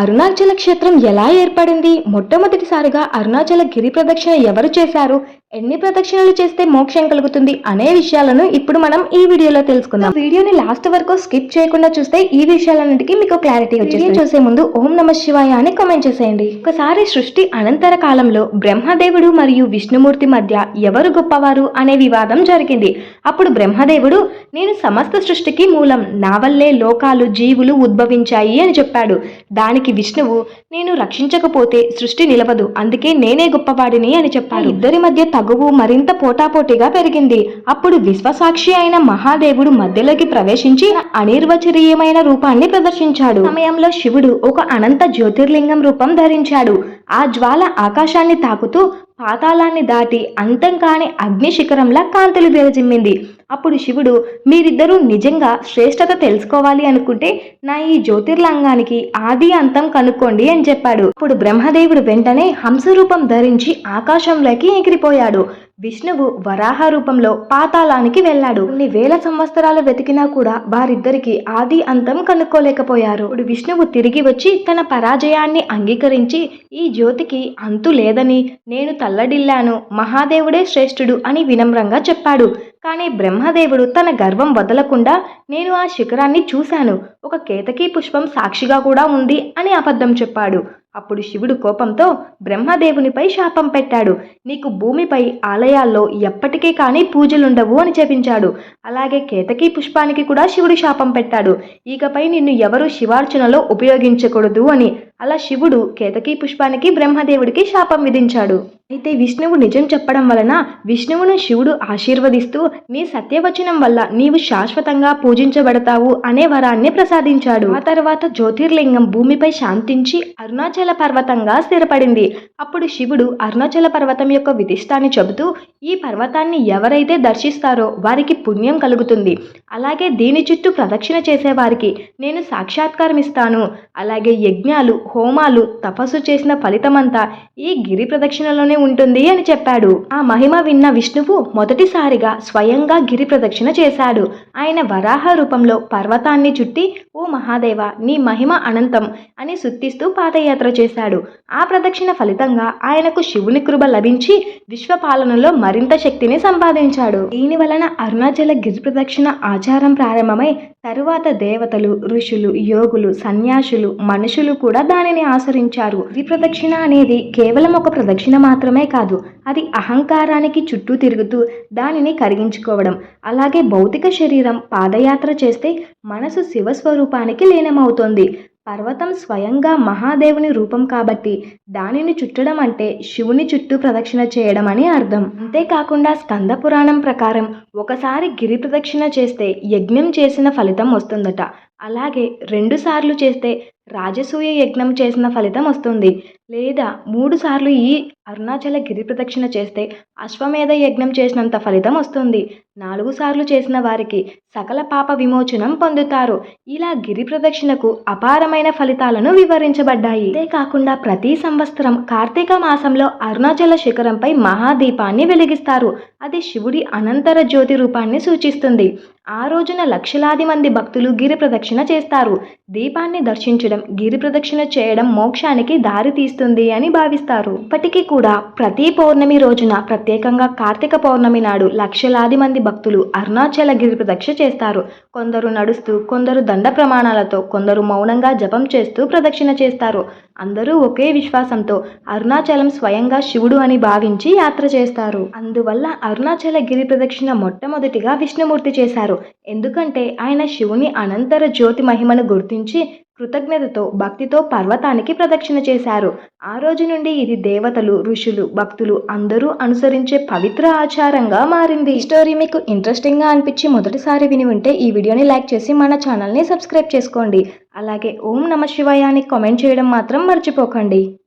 అరుణాచల క్షేత్రం ఎలా ఏర్పడింది? మొట్టమొదటిసారిగా అరుణాచల గిరి ప్రదక్షిణ ఎవరు చేశారు? ఎన్ని ప్రదక్షిణలు చేస్తే మోక్షం కలుగుతుంది అనే విషయాలను ఇప్పుడు మనం ఈ వీడియోలో తెలుసుకుందాం. వీడియోని లాస్ట్ వరకు స్కిప్ చేయకుండా చూస్తే ఈ విషయాలన్నిటికీ మీకు క్లారిటీ వచ్చేసి చూసే ముందు ఓం నమ శివాయ అని కామెంట్ చేసేయండి. ఒకసారి సృష్టి అనంతర కాలంలో బ్రహ్మదేవుడు మరియు విష్ణుమూర్తి మధ్య ఎవరు గొప్పవారు అనే వివాదం జరిగింది. అప్పుడు బ్రహ్మదేవుడు నేను సమస్త సృష్టికి మూలం నా వల్లే లోకాలు జీవులు ఉద్భవించాయి అని చెప్పాడు. దానికి విష్ణువు నేను రక్షించకపోతే సృష్టి నిలవదు అందుకే నేనే గొప్పవాడిని అని చెప్పాడు. ఇద్దరి మధ్య తగువు మరింత పోటాపోటీగా పెరిగింది. అప్పుడు విశ్వసాక్షి అయిన మహాదేవుడు మధ్యలోకి ప్రవేశించి అనిర్వచనీయమైన రూపాన్ని ప్రదర్శించాడు. సమయంలో శివుడు ఒక అనంత జ్యోతిర్లింగం రూపం ధరించాడు. ఆ జ్వాల ఆకాశాన్ని తాకుతూ పాతాళాన్ని దాటి అంతం కాని అగ్ని శిఖరంలా కాంతులు విరజిమ్మింది అప్పుడు శివుడు మీరిద్దరూ నిజంగా శ్రేష్టత తెలుసుకోవాలి అనుకుంటే నా ఈ జ్యోతిర్లింగానికి ఆది అంతం కనుక్కోండి అని చెప్పాడు. అప్పుడు బ్రహ్మదేవుడు వెంటనే హంస రూపం ధరించి ఆకాశంలోకి ఎగిరిపోయాడు. విష్ణువు వరాహ రూపంలో పాతాళానికి వెళ్ళాడు. కొన్ని వేల సంవత్సరాలు వెతికినా కూడా వారిద్దరికి ఆది అంతం కనుక్కోలేకపోయారు. ఇప్పుడు విష్ణువు తిరిగి వచ్చి తన పరాజయాన్ని అంగీకరించి ఈ జ్యోతికి అంతు లేదని నేను తల్లడిల్లాను మహాదేవుడే శ్రేష్ఠుడు అని వినమ్రంగా చెప్పాడు. కానీ బ్రహ్మదేవుడు తన గర్వం వదలకుండా నేను ఆ శిఖరాన్ని చూశాను. ఒక కేతకీ పుష్పం సాక్షిగా కూడా ఉంది అని అబద్ధం చెప్పాడు. అప్పుడు శివుడు కోపంతో బ్రహ్మదేవునిపై శాపం పెట్టాడు. నీకు భూమిపై ఆలయాల్లో ఎప్పటికీ కానీ పూజలుండవు అని చెప్పించాడు. అలాగే కేతకీ పుష్పానికి కూడా శివుడు శాపం పెట్టాడు. ఇకపై నిన్ను ఎవరు శివార్చనలో ఉపయోగించకూడదు అని. అలా శివుడు కేతకీ పుష్పానికి బ్రహ్మదేవుడికి శాపం విధించాడు. అయితే విష్ణువు నిజం చెప్పడం వలన విష్ణువును శివుడు ఆశీర్వదిస్తూ నీ సత్యవచనం వల్ల నీవు శాశ్వతంగా పూజించబడతావు అనే వరాన్ని ప్రసాదించాడు. ఆ తర్వాత జ్యోతిర్లింగం భూమిపై శాంతించి అరుణాచల పర్వతంగా స్థిరపడింది. అప్పుడు శివుడు అరుణాచల పర్వతం యొక్క విధిష్టాన్ని చెబుతూ ఈ పర్వతాన్ని ఎవరైతే దర్శిస్తారో వారికి పుణ్యం కలుగుతుంది. అలాగే దీని చుట్టూ ప్రదక్షిణ చేసేవారికి నేను సాక్షాత్కారం ఇస్తాను అలాగే యజ్ఞాలు హోమాలు తపస్సు చేసిన ఫలితమంతా ఈ గిరి ప్రదక్షిణలోనే ఉంటుంది అని చెప్పాడు. ఆ మహిమ విన్న విష్ణువు మొదటిసారిగా స్వయంగా గిరి ప్రదక్షిణ చేశాడు. ఆయన వరాహ రూపంలో పర్వతాన్ని చుట్టి ఓ మహాదేవ నీ మహిమ అనంతం అని సుత్తిస్తూ పాదయాత్ర చేశాడు. ఆ ప్రదక్షిణ ఫలితంగా ఆయనకు శివుని కృప లభించి విశ్వపాలనలో మరింత శక్తిని సంపాదించాడు. దీని వలన అరుణాచల గిరి ప్రదక్షిణ ఆచారం ప్రారంభమై తరువాత దేవతలు ఋషులు యోగులు సన్యాసులు మనుషులు కూడా దానిని ఆచరించారు. గిరి ప్రదక్షిణ అనేది కేవలం ఒక ప్రదక్షిణ మాత్రమే కాదు అది అహంకారానికి చుట్టూ తిరుగుతూ దానిని కరిగించుకోవడం అలాగే భౌతిక శరీరం పాదయాత్ర చేస్తే మనసు శివస్వరూపానికి లీనమవుతోంది. పర్వతం స్వయంగా మహాదేవుని రూపం కాబట్టి దానిని చుట్టడం అంటే శివుని చుట్టూ ప్రదక్షిణ చేయడం అని అర్థం. అంతేకాకుండా స్కంద పురాణం ప్రకారం ఒకసారి గిరి ప్రదక్షిణ చేస్తే యజ్ఞం చేసిన ఫలితం వస్తుందట. అలాగే రెండుసార్లు చేస్తే రాజసూయ యజ్ఞం చేసిన ఫలితం వస్తుంది. లేదా మూడు సార్లు ఈ అరుణాచల గిరి ప్రదక్షిణ చేస్తే అశ్వమేధ యజ్ఞం చేసినంత ఫలితం వస్తుంది. నాలుగు సార్లు చేసిన వారికి సకల పాప విమోచనం పొందుతారు. ఇలా గిరి ప్రదక్షిణకు అపారమైన ఫలితాలను వివరించబడ్డాయి. అంతేకాకుండా ప్రతి సంవత్సరం కార్తీక మాసంలో అరుణాచల శిఖరంపై మహాదీపాన్ని వెలిగిస్తారు. అది శివుడి అనంతర జ్యోతి రూపాన్ని సూచిస్తుంది. ఆ రోజున లక్షలాది మంది భక్తులు గిరి ప్రదక్షిణ చేస్తారు. దీపాన్ని దర్శించడం గిరి ప్రదక్షిణ చేయడం మోక్షానికి దారి తీస్తుంది అని భావిస్తారు. ఇప్పటికీ కూడా ప్రతి పౌర్ణమి రోజున ప్రత్యేకంగా కార్తీక పౌర్ణమి నాడు లక్షలాది మంది భక్తులు అరుణాచల గిరి ప్రదక్షిణ చేస్తారు. కొందరు నడుస్తూ కొందరు దండ ప్రమాణాలతో కొందరు మౌనంగా జపం చేస్తూ ప్రదక్షిణ చేస్తారు. అందరూ ఒకే విశ్వాసంతో అరుణాచలం స్వయంగా శివుడు అని భావించి యాత్ర చేస్తారు. అందువల్ల అరుణాచల గిరి ప్రదక్షిణ మొట్టమొదటిగా విష్ణుమూర్తి చేశారు. ఎందుకంటే ఆయన శివుని అనంతర జ్యోతి మహిమను గుర్తించి కృతజ్ఞతతో భక్తితో పర్వతానికి ప్రదక్షిణ చేశారు. ఆ రోజు నుండి ఇది దేవతలు ఋషులు భక్తులు అందరూ అనుసరించే పవిత్ర ఆచారంగా మారింది. ఈ స్టోరీ మీకు ఇంట్రెస్టింగ్గా అనిపించి మొదటిసారి విని ఉంటే ఈ వీడియోని లైక్ చేసి మన ఛానల్ని సబ్స్క్రైబ్ చేసుకోండి. అలాగే ఓం నమ శివాయానికి కామెంట్ చేయడం మాత్రం మర్చిపోకండి.